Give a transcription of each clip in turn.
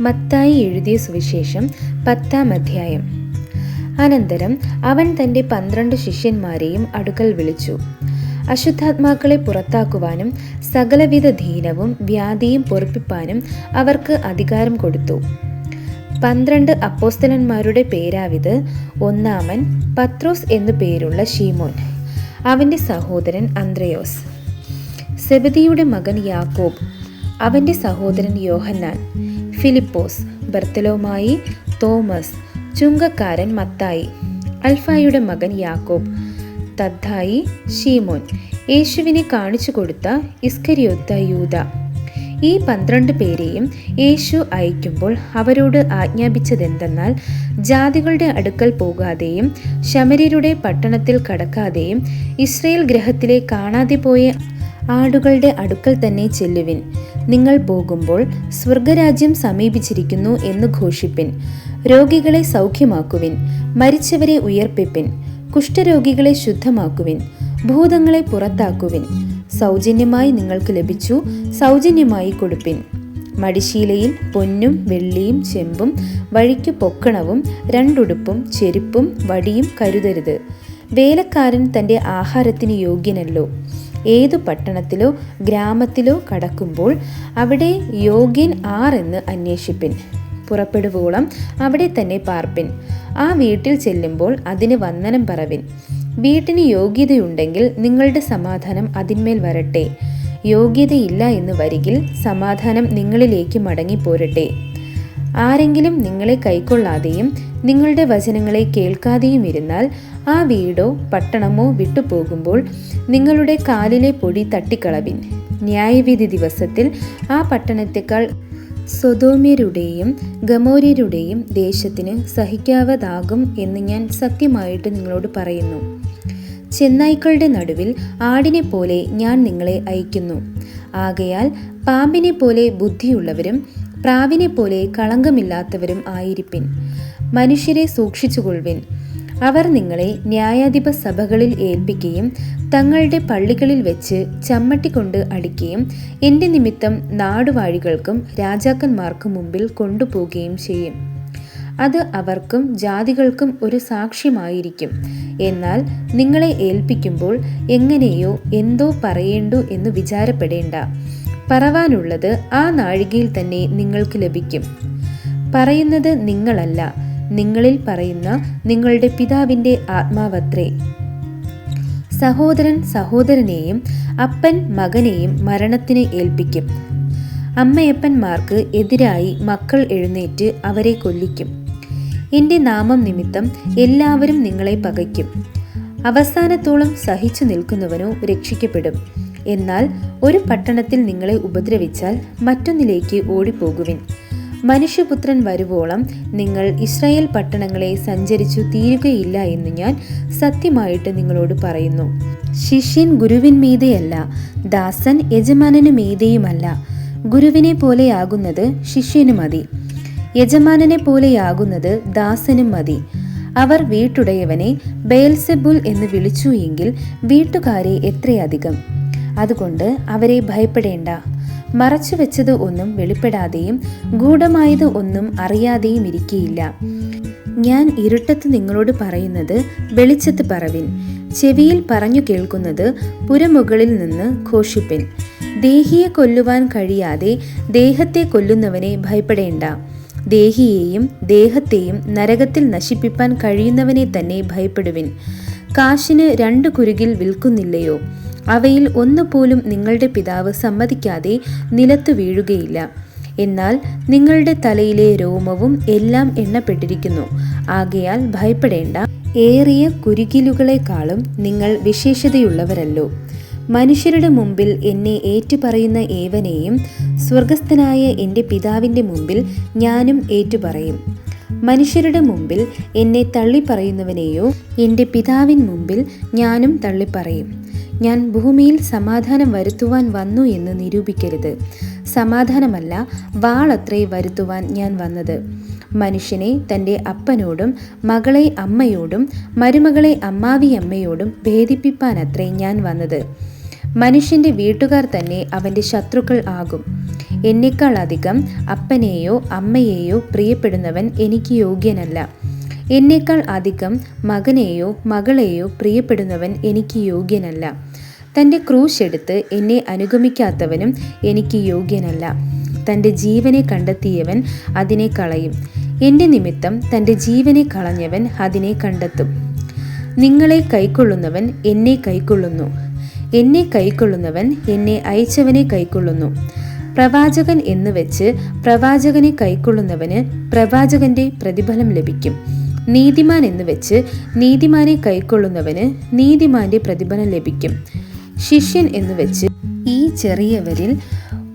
മത്തായി എഴുതിയ സുവിശേഷം പത്താം അധ്യായം. അനന്തരം അവൻ തന്റെ പന്ത്രണ്ട് ശിഷ്യന്മാരെയും അടുക്കൽ വിളിച്ചു. അശുദ്ധാത്മാക്കളെ പുറത്താക്കുവാനും സകലവിധ ദീനവും വ്യാധിയും പൊറപ്പിപ്പാനും അവർക്ക് അധികാരം കൊടുത്തു. പന്ത്രണ്ട് അപ്പോസ്തലന്മാരുടെ പേരാവിത് ഒന്നാമൻ പത്രോസ് എന്നു പേരുള്ള ഷീമോൻ അവന്റെ സഹോദരൻ അന്ത്രയോസ്. സെബദിയുടെ മകൻ യാക്കോബ് അവന്റെ സഹോദരൻ യോഹന്നാൻ ഫിലിപ്പോസ് ബർത്തലോമായി തോമസ് ചുങ്കക്കാരൻ മത്തായി അൽഫായുടെ മകൻ യാക്കോബ് തദ്ധായി ഷീമോൻ യേശുവിനെ കാണിച്ചു കൊടുത്ത ഇസ്കരിയൊത്ത യൂത ഈ പന്ത്രണ്ട് പേരെയും യേശു അയക്കുമ്പോൾ അവരോട് ആജ്ഞാപിച്ചതെന്തെന്നാൽ ജാതികളുടെ അടുക്കൽ പോകാതെയും ശമര്യരുടെ പട്ടണത്തിൽ കടക്കാതെയും ഇസ്രയേൽ ഗ്രഹത്തിലെ കാണാതെ പോയ ആടുകളുടെ അടുക്കൽ തന്നെ ചെല്ലുവിൻ. നിങ്ങൾ പോകുമ്പോൾ സ്വർഗരാജ്യം സമീപിച്ചിരിക്കുന്നു എന്ന് ഘോഷിപ്പിൻ. രോഗികളെ സൗഖ്യമാക്കുവിൻ. മരിച്ചവരെ ഉയർപ്പിപ്പിൻ. കുഷ്ഠരോഗികളെ ശുദ്ധമാക്കുവിൻ. ഭൂതങ്ങളെ പുറത്താക്കുവിൻ. സൗജന്യമായി നിങ്ങൾക്ക് ലഭിച്ചു സൗജന്യമായി കൊടുപ്പിൻ. മടിശീലയിൽ പൊന്നും വെള്ളിയും ചെമ്പും വഴിക്ക് പൊക്കണവും രണ്ടുടുപ്പും ചെരുപ്പും വടിയും കരുതരുത്. വേലക്കാരൻ തന്റെ ആഹാരത്തിന് യോഗ്യനല്ലോ. ഏതു പട്ടണത്തിലോ ഗ്രാമത്തിലോ കടക്കുമ്പോൾ അവിടെ യോഗ്യൻ ആർ എന്ന് അന്വേഷിപ്പിൻ. പുറപ്പെടുവോളം അവിടെ തന്നെ പാർപ്പിൻ. ആ വീട്ടിൽ ചെല്ലുമ്പോൾ അതിന് വന്ദനം പറവിൻ. വീട്ടിന് യോഗ്യതയുണ്ടെങ്കിൽ നിങ്ങളുടെ സമാധാനം അതിന്മേൽ വരട്ടെ. യോഗ്യതയില്ല എന്ന് വരികിൽ സമാധാനം നിങ്ങളിലേക്ക് മടങ്ങിപ്പോരട്ടെ. ആരെങ്കിലും നിങ്ങളെ കൈക്കൊള്ളാതെയും നിങ്ങളുടെ വചനങ്ങളെ കേൾക്കാതെയും ഇരുന്നാൽ ആ വീടോ പട്ടണമോ വിട്ടുപോകുമ്പോൾ നിങ്ങളുടെ കാലിലെ പൊടി തട്ടിക്കളവിൻ. ന്യായവിധി ദിവസത്തിൽ ആ പട്ടണത്തെക്കാൾ സ്വതോമ്യരുടെയും ഗമോര്യരുടെയും ദേശത്തിന് സഹിക്കാവതാകും എന്ന് ഞാൻ സത്യമായിട്ട് നിങ്ങളോട് പറയുന്നു. ചെന്നായ്ക്കളുടെ നടുവിൽ ആടിനെ പോലെ ഞാൻ നിങ്ങളെ അയക്കുന്നു ആകയാൽ പാമ്പിനെ പോലെ ബുദ്ധിയുള്ളവരും പ്രാവിനെ പോലെ കളങ്കമില്ലാത്തവരും ആയിരിപ്പിൻ. മനുഷ്യരെ സൂക്ഷിച്ചുകൊള്ളുവിൻ. അവർ നിങ്ങളെ ന്യായാധിപ സഭകളിൽ ഏൽപ്പിക്കുകയും തങ്ങളുടെ പള്ളികളിൽ വെച്ച് ചമ്മട്ടിക്കൊണ്ട് അടിക്കുകയും എന്റെ നിമിത്തം നാടുവാഴികൾക്കും രാജാക്കന്മാർക്കും മുമ്പിൽ കൊണ്ടുപോവുകയും ചെയ്യും. അത് അവർക്കും ജാതികൾക്കും ഒരു സാക്ഷ്യമായിരിക്കും. എന്നാൽ നിങ്ങളെ ഏൽപ്പിക്കുമ്പോൾ എങ്ങനെയോ എന്തോ പറയേണ്ടു എന്ന് വിചാരപ്പെടേണ്ട. പറവാനുള്ളത് ആ നാഴികയിൽ തന്നെ നിങ്ങൾക്ക് ലഭിക്കും. പറയുന്നത് നിങ്ങളല്ല നിങ്ങളിൽ പറയുന്ന നിങ്ങളുടെ പിതാവിന്റെ ആത്മാവത്രേ. സഹോദരൻ സഹോദരനെയും അപ്പൻ മകനെയും മരണത്തിന് ഏൽപ്പിക്കും. അമ്മയപ്പന്മാർക്ക് എതിരായി മക്കൾ എഴുന്നേറ്റ് അവരെ കൊല്ലിക്കും. എന്റെ നാമം നിമിത്തം എല്ലാവരും നിങ്ങളെ പകയ്ക്കും. അവസാനത്തോളം സഹിച്ചു നിൽക്കുന്നവനോ രക്ഷിക്കപ്പെടും. എന്നാൽ ഒരു പട്ടണത്തിൽ നിങ്ങളെ ഉപദ്രവിച്ചാൽ മറ്റൊന്നിലേക്ക് ഓടിപ്പോകുവിൻ. മനുഷ്യപുത്രൻ വരുവോളം നിങ്ങൾ ഇസ്രായേൽ പട്ടണങ്ങളെ സഞ്ചരിച്ചു തീരുകയില്ല എന്ന് ഞാൻ സത്യമായിട്ട് നിങ്ങളോട് പറയുന്നു. ശിഷ്യൻ ഗുരുവിന്മീതെയല്ല ദാസൻ യജമാനനു മീതയുമല്ല. ഗുരുവിനെ പോലെയാകുന്നത് ശിഷ്യനു മതി. യജമാനനെ പോലെയാകുന്നത് ദാസനും മതി. അവർ വീട്ടുടയവനെ ബേൽസെബുൽ എന്ന് വിളിച്ചു എങ്കിൽ വീട്ടുകാരെ എത്രയധികം? അതുകൊണ്ട് അവരെ ഭയപ്പെടേണ്ട. മറച്ചു വെച്ചത് ഒന്നും വെളിപ്പെടാതെയും ഗൂഢമായത് ഒന്നും അറിയാതെയും ഇരിക്കയില്ല. ഞാൻ ഇരുട്ടത്ത് നിങ്ങളോട് പറയുന്നത് വെളിച്ചത്ത് പറവിൻ. ചെവിയിൽ പറഞ്ഞു കേൾക്കുന്നത് പുരമുകളിൽ നിന്ന് ഘോഷിപ്പിൻ. ദേഹിയെ കൊല്ലുവാൻ കഴിയാതെ ദേഹത്തെ കൊല്ലുന്നവനെ ഭയപ്പെടേണ്ട. ദേഹിയെയും ദേഹത്തെയും നരകത്തിൽ നശിപ്പിപ്പാൻ കഴിയുന്നവനെ തന്നെ ഭയപ്പെടുവിൻ. കാശിന് രണ്ട് കുരുകിൽ വിൽക്കുന്നില്ലയോ? അവയിൽ ഒന്നുപോലും നിങ്ങളുടെ പിതാവ് സമ്മതിക്കാതെ നിലത്തു വീഴുകയില്ല. എന്നാൽ നിങ്ങളുടെ തലയിലെ രോമവും എല്ലാം എണ്ണപ്പെട്ടിരിക്കുന്നു. ആകയാൽ ഭയപ്പെടേണ്ട ഏറിയ കുരുകിലുകളെക്കാളും നിങ്ങൾ വിശേഷതയുള്ളവരല്ലോ. മനുഷ്യരുടെ മുമ്പിൽ എന്നെ ഏറ്റുപറയുന്ന ഏവനെയും സ്വർഗസ്ഥനായ എന്റെ പിതാവിന്റെ മുമ്പിൽ ഞാനും ഏറ്റുപറയും. മനുഷ്യരുടെ മുമ്പിൽ എന്നെ തള്ളിപ്പറയുന്നവനെയോ എന്റെ പിതാവിൻ മുമ്പിൽ ഞാനും തള്ളിപ്പറയും. ഞാൻ ഭൂമിയിൽ സമാധാനം വരുത്തുവാൻ വന്നു എന്ന് നിരൂപിക്കരുത്. സമാധാനമല്ല വാളത്രേ വരുത്തുവാൻ ഞാൻ വന്നത്. മനുഷ്യനെ തന്റെ അപ്പനോടും മകളെ അമ്മയോടും മരുമകളെ അമ്മാവിയമ്മയോടും ഭേദിപ്പിപ്പാനത്രേ ഞാൻ വന്നത്. മനുഷ്യന്റെ വീട്ടുകാർ തന്നെ അവന്റെ ശത്രുക്കൾ ആകും. എന്നേക്കാൾ അധികം അപ്പനെയോ അമ്മയെയോ പ്രിയപ്പെടുന്നവൻ എനിക്ക് യോഗ്യനല്ല. എന്നേക്കാൾ അധികം മകനെയോ മകളെയോ പ്രിയപ്പെടുന്നവൻ എനിക്ക് യോഗ്യനല്ല. തന്റെ ക്രൂശ് എടുത്ത് എന്നെ അനുഗമിക്കാത്തവനും എനിക്ക് യോഗ്യനല്ല. തന്റെ ജീവനെ കണ്ടെത്തിയവൻ അതിനെ കളയും. എന്റെ നിമിത്തം തന്റെ ജീവനെ കളഞ്ഞവൻ അതിനെ കണ്ടെത്തും. നിങ്ങളെ കൈക്കൊള്ളുന്നവൻ എന്നെ കൈക്കൊള്ളുന്നു. എന്നെ കൈക്കൊള്ളുന്നവൻ എന്നെ അയച്ചവനെ കൈക്കൊള്ളുന്നു. പ്രവാചകൻ എന്ന് വെച്ച് പ്രവാചകനെ കൈക്കൊള്ളുന്നവന് പ്രവാചകന്റെ പ്രതിഫലം ലഭിക്കും. നീതിമാൻ എന്ന് വെച്ച് നീതിമാനെ കൈക്കൊള്ളുന്നവന് നീതിമാന്റെ പ്രതിഫലം ലഭിക്കും. ശിഷ്യൻ എന്ന് വെച്ച് ഈ ചെറിയവരിൽ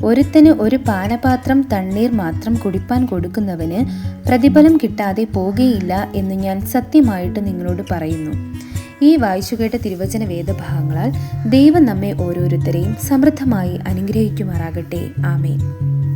ഒരുത്തന് ഒരു പാനപാത്രം തണ്ണീർ മാത്രം കുടിപ്പാൻ കൊടുക്കുന്നവന് പ്രതിഫലം കിട്ടാതെ പോകുകയില്ല എന്ന് ഞാൻ സത്യമായിട്ട് നിങ്ങളോട് പറയുന്നു. ഈ വായിച്ചുകേട്ട തിരുവചന വേദഭാഗങ്ങളാൽ ദൈവം നമ്മെ ഓരോരുത്തരെയും സമൃദ്ധമായി അനുഗ്രഹിക്കുമാറാകട്ടെ. ആമേൻ.